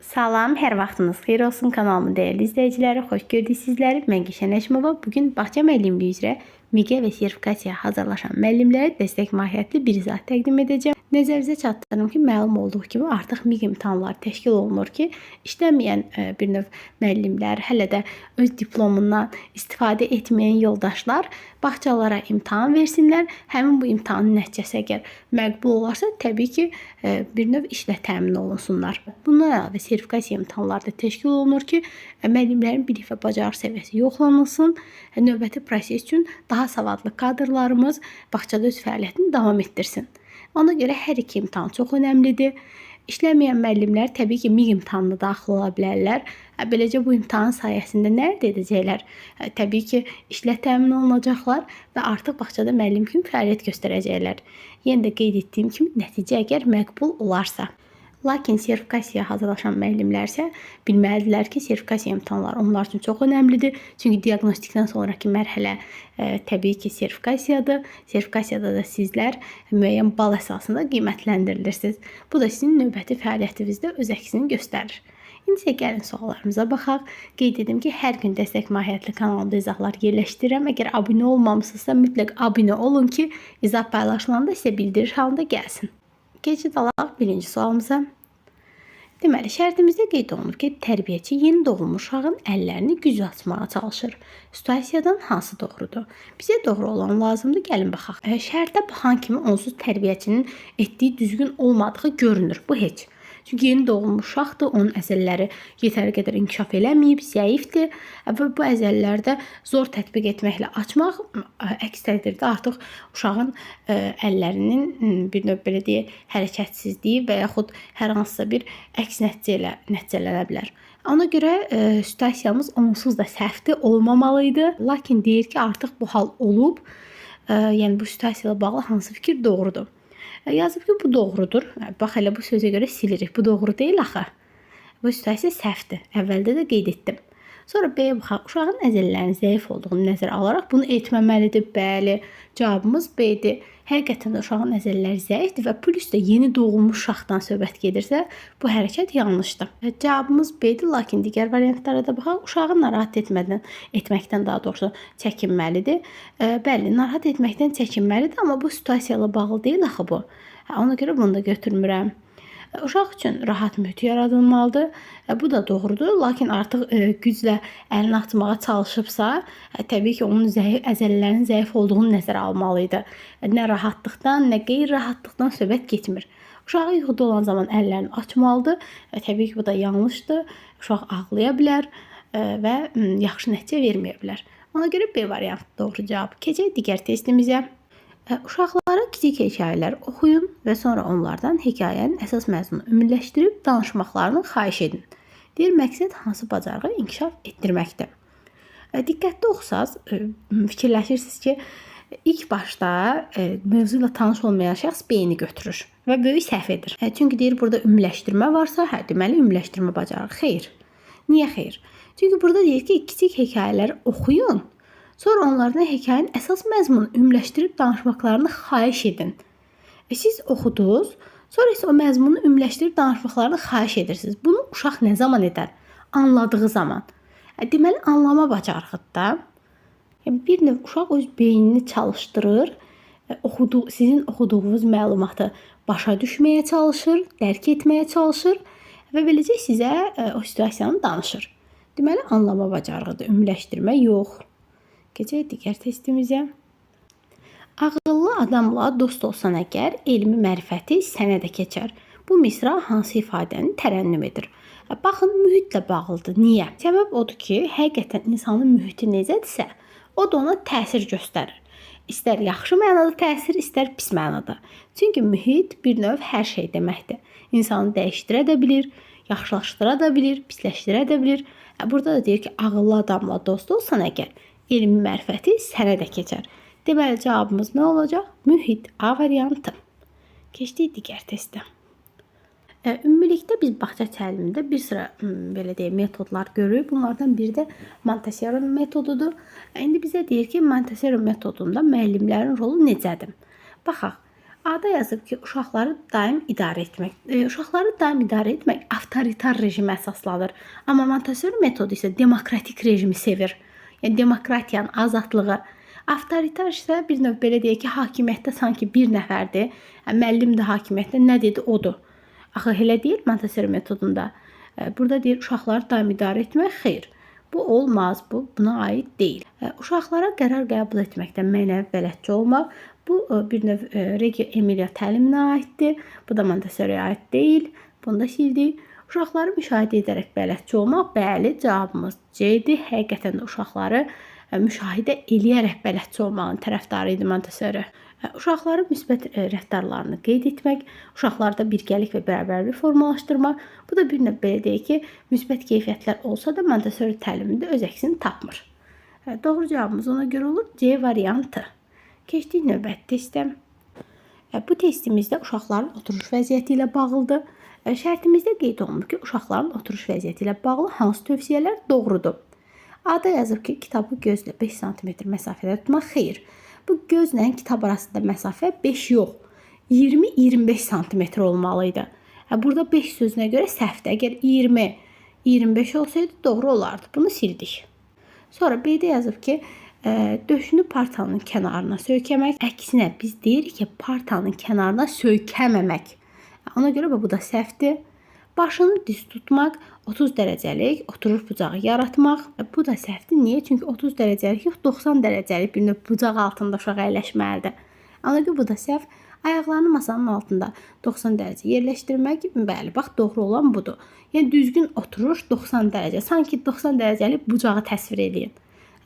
Salam, hər vaxtınız xeyir olsun kanalımın dəyərli izləyiciləri. Xoş gördük sizləri. Mən Gülşən Əşmova. Bugün bağça müəllimliyi üzrə MİQə və sertifikasiyaya hazırlaşan müəllimlərə dəstək mahiyyətli bir izah təqdim edəcəm. Nəzərinizə çatdırım ki, məlum olduğu kimi artıq MİQ imtahanları təşkil olunur ki, işləməyən e, bir növ müəllimlər, hələ də öz diplomundan istifadə etməyən yoldaşlar bağçalara imtahan versinlər. Həmin bu imtahanın nəticəsi əgər məqbul olarsa, təbii ki, e, bir növ işlə təmin olunsunlar. Bundan əlavə sertifikasiya imtahanları da təşkil olunur ki, e, müəllimlərin bilik və bacarıq səviyyəsi yoxlanılsın. Növbəti proses üçün daha savadlı kadrlarımız bağçada öz fəaliyyətini davam etdirsin. Ona görə hər iki imtahan çox önəmlidir. İşləməyən müəllimlər təbii ki, MİQ imtahanına daxil ola bilərlər. Beləcə bu imtahan sayəsində nə əldə edəcəklər? Təbii ki, işlə təmin olunacaqlar və artıq bağçada müəllim kimi fəaliyyət göstərəcəklər. Yenə də qeyd etdiyim kimi nəticə əgər məqbul olarsa. Lakin sertifikasiyaya hazırlaşan müəllimlər isə bilməlidirlər ki, sertifikasiya imtahanları onlar üçün çox önəmlidir. Çünki diaqnostikdən sonrakı mərhələ e, təbii ki, sertifikasiyadır. Sertifikasiyada da sizlər müəyyən bal əsasında qiymətləndirilirsiniz. Bu da sizin növbəti fəaliyyətinizdə öz əksini göstərir. İndi isə gəlin suallarımıza baxaq. Qeyd edim ki, hər gün dəstək mahiyyətli kanalımda izahlar yerləşdirirəm. Əgər abunə olmamısınızsa, mütləq abunə olun ki, izah paylaşılanda sizə bildiriş halında gəlsin. Keçid alaq birinci sualımıza. Deməli, şərtimizdə qeyd olunur ki, tərbiyəçi yeni doğulmuş uşağın əllərini güclü açmağa çalışır. Situasiyadan hansı doğrudur? Bizə doğru olan lazımdır, gəlin baxaq. Şərtə baxan kimi onsuz tərbiyəçinin etdiyi düzgün olmadığı görünür. Bu heç. Çünki yeni doğulmuş uşaqdır, onun əzələləri yetəri qədər inkişaf eləməyib, zəifdir və bu əzələlərdə zor tətbiq etməklə açmaq əks təqdirdə artıq uşağın əllərinin m, bir növ belə deyək, hərəkətsizliyi və yaxud hər hansısa bir əks nəticə ilə nəticələnə bilər. Ona görə ə, situasiyamız onsuz da səhvdir, olmamalı idi. Lakin deyir ki, artıq bu hal olub. Ə, yəni bu situasiya ilə bağlı hansı fikir doğrudur? Yazıb ki, bu doğrudur. Ə, Bax elə bu sözə görə silirik. Bu doğru deyil axı. Bu situasiya səhvdir. Əvvəldə də qeyd etdim. Sonra B. Uşağın əzələlərinin zəif olduğunu nəzərə alaraq bunu etməməlidir. Bəli, cavabımız B-dir. Həqiqətən də uşağın əzələləri zəifdir və plus da yeni doğulmuş uşaqdan söhbət gedirsə, bu hərəkət yanlışdır. Və Cavabımız B-dir, lakin digər variantlara da baxaq. Uşağı narahat etmədən, etməkdən daha doğrusu çəkinməlidir. Ə, Bəli, narahat etməkdən çəkinməlidir, amma bu situasiya ilə bağlı deyil axı bu. Hə, Ona görə bunu da götürmürəm. Uşaq üçün rahat mühit yaradılmalıdır. E, Bu da doğrudur, lakin artıq e, güclə əlini atmağa çalışıbsa, e, təbii ki, onun zəif əzələlərinin zəif olduğunu nəzərə almalı idi. E, Nə rahatlıqdan, nə qeyri-rahatlıqdan söhbət getmir. Uşağı yuxuda olan zaman əllərini açmalıdır. Təbii ki, bu da yanlışdır. Uşaq ağlaya bilər e, və yaxşı nəticə verməyə bilər. Ona görə B variantı doğru cavab. Keçək digər testimizə. Ə, Uşaqlara kiçik hekayələr oxuyun və sonra onlardan hekayənin əsas məzmununu ümumiləşdirib danışmaqlarını xahiş edin. Deyir məqsəd hansı bacarığı inkişaf etdirməkdir. Ə, Diqqətli oxusaz ə, fikirləşirsiniz ki, ilk başda ə, mövzu ilə tanış olmayan şəxs beyni götürür və böyük səhv edir. Çünki deyir burada ümumiləşdirmə varsa, hə, deməli ümumiləşdirmə bacarığı xeyr. Niyə xeyr? Çünki burada deyir ki, kiçik hekayələr oxuyun. Sonra onlardan hekayənin əsas məzmununu ümumiləşdirib danışmaqlarını xahiş edin. E, siz oxudunuz, sonra isə o məzmunu ümumiləşdirib danışmaqlarını xahiş edirsiniz. Bunu uşaq nə zaman edər? Anladığı zaman. E, deməli anlama bacarığıdır bir növ uşaq öz beynini çalışdırır. E, Oxudu, sizin oxuduğunuz məlumatı başa düşməyə çalışır, dərk etməyə çalışır və beləcə sizə o situasiyanı danışır. Deməli anlama bacarığıdır, ümumiləşdirmə yox. Keçək digər testimizə. Ağıllı adamla dost olsan əgər, elmi mərifəti sənə də keçər. Bu misra hansı ifadəni tərənnüm edir? Hə, Baxın, mühitlə bağlıdır. Niyə? Səbəb odur ki, həqiqətən insanın mühiti necədirsə, o da ona təsir göstərir. İstər yaxşı mənada təsir, istər pis mənada. Çünki mühit bir növ hər şey deməkdir. İnsanı dəyişdirə də bilir, yaxşılaşdıra da bilir, pisləşdirə də bilir. Hə, Burada da deyir ki, ağıllı adamla dost olsan əgər, elmi mərifəti sənə də keçər. Deməli cavabımız nə olacaq? Mühit A variantı. Keçdik digər testə. Ə, Ümumilikdə biz bağça təlimində bir sıra m, belə deyək metodlar görürük. Bunlardan biri də Montessori metodudur. İndi bizə deyir ki, Montessori metodunda müəllimlərin rolu necədir? Baxaq. Ada yazıb ki, uşaqları daim idarə etmək. E, uşaqları daim idarə etmək avtoritar rejimə əsaslanır. Amma Montessori metodu isə demokratik rejimi sevir. Yəni demokratiyanın, azadlığı. Avtoritar isə bir növ belə deyək ki, hakimiyyətdə sanki bir nəfərdir. Hə, müəllim də hakimiyyətdə nə dedi odur. Axı elə deyil Montessori metodunda. E, Burada deyir uşaqları daim idarə etmək xeyr. Bu olmaz, bu buna aid deyil. E, Uşaqlara qərar qəbul etməkdə mənəvi bələdçi olmaq bu e, bir növ e, Reggio Emilia təliminə aiddir. Bu da Montessori'yə aid deyil. Bunu da sildik. Uşaqları müşahidə edərək bələdçi olmaq, bəli, cavabımız C-dir. Həqiqətən də uşaqları e, müşahidə eləyərək bələdçi olmağın tərəfdarı idi Montessori. Uşaqların müsbət e, rəftarlarını qeyd etmək, uşaqlarda birgəlik və bərabərlik formalaşdırmaq, bu da bir növ belə deyək ki, müsbət keyfiyyətlər olsa da Montessori təlimində öz əksini tapmır. E, Doğru cavabımız ona görə olur C variantı. Keçdik növbəti testə. Bu testimizdə uşaqların oturuş vəziyyəti ilə bağlıdır. E, Şərtimizdə qeyd olunur ki, uşaqların oturuş vəziyyəti ilə bağlı hansı tövsiyələr doğrudur? Ada ki, kitabı gözlə 5 sm məsafədə tutmaq xeyr. Bu gözlə kitab arasında məsafə 5 yox, 20-25 sm olmalı idi. Hə, burada 5 sözünə görə səhvdir. Əgər 20, 25 olsaydı doğru olardı. Bunu sildik. Sonra B-də yazıb ki, ə, döşünü partanın kənarına söykəmək. Əksinə biz deyirik ki, partanın kənarına söykəməmək. Ona görə bu da səhvdir. Başını diz tutmaq, 30 dərəcəlik oturuş bucağı yaratmaq. Bu da səhvdir. Niyə? Çünki 30 dərəcəlik yox, 90 dərəcəlik bir növ bucaq altında uşaq əyləşməlidir. Ona görə bu da səhv. Ayaqlarını masanın altında 90 dərəcə yerləşdirmək, bəli, bax doğru olan budur. Yəni düzgün oturuş 90 dərəcə. Sanki 90 dərəcəlik bucağı təsvir edin.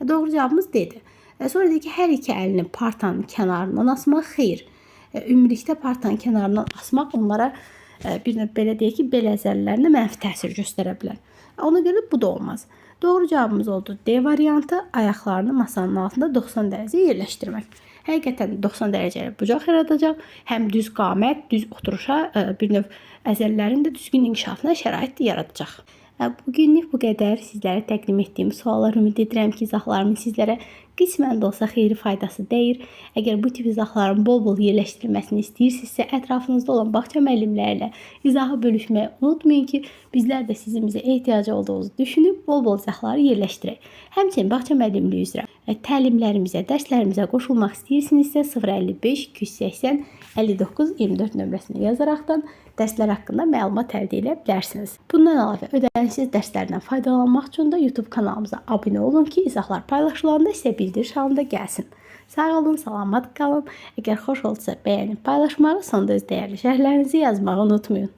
E, Doğru cavabımız D-dir. E, Sonra deyir ki, hər iki əlini partanın kənarından asmaq xeyr. E, Ümumilikdə partanın kənarından asmaq onlara e, bir növ belə deyək ki, bel əzələlərinə mənfi təsir göstərə bilər. Ona görə bu da olmaz. Doğru cavabımız oldu D variantı. Ayaqlarını masanın altında 90 dərəcə yerləşdirmək. Həqiqətən də 90 dərəcəli bucaq yaradacaq. Həm düz qamət, düz oturuşa e, bir növ əzələlərin də düzgün inkişafına şərait yaradacaq. Bugünlük bu qədər sizlərə təqdim etdiyim suallar ümid edirəm ki, izahlarımın sizlərə qismən də olsa xeyri faydası dəyir. Əgər bu tip izahların bol-bol yerləşdirilməsini istəyirsinizsə, ətrafınızda olan bağça müəllimlərlə izahı bölüşməyi unutmayın ki, bizlər də sizin bizə ehtiyacı olduğunuzu düşünüb bol-bol izahları yerləşdirək. Həmçinin bağça müəllimliyi üzrə təlimlərimizə, dərslərimizə qoşulmaq istəyirsinizsə 055 280 59 24 nömrəsinə yazaraqdan dərslər haqqında məlumat əldə edə bilərsiniz. Bundan əlavə ödənişsiz dərslərdən faydalanmaq üçün də YouTube kanalımıza abunə olun ki, izahlar paylaşılanda sizə bildiriş halında gəlsin. Sağ olun, salamat qalın. Əgər xoş oldusa bəyənib paylaşmağı, sonda öz dəyərli şərhlərinizi yazmağı unutmayın.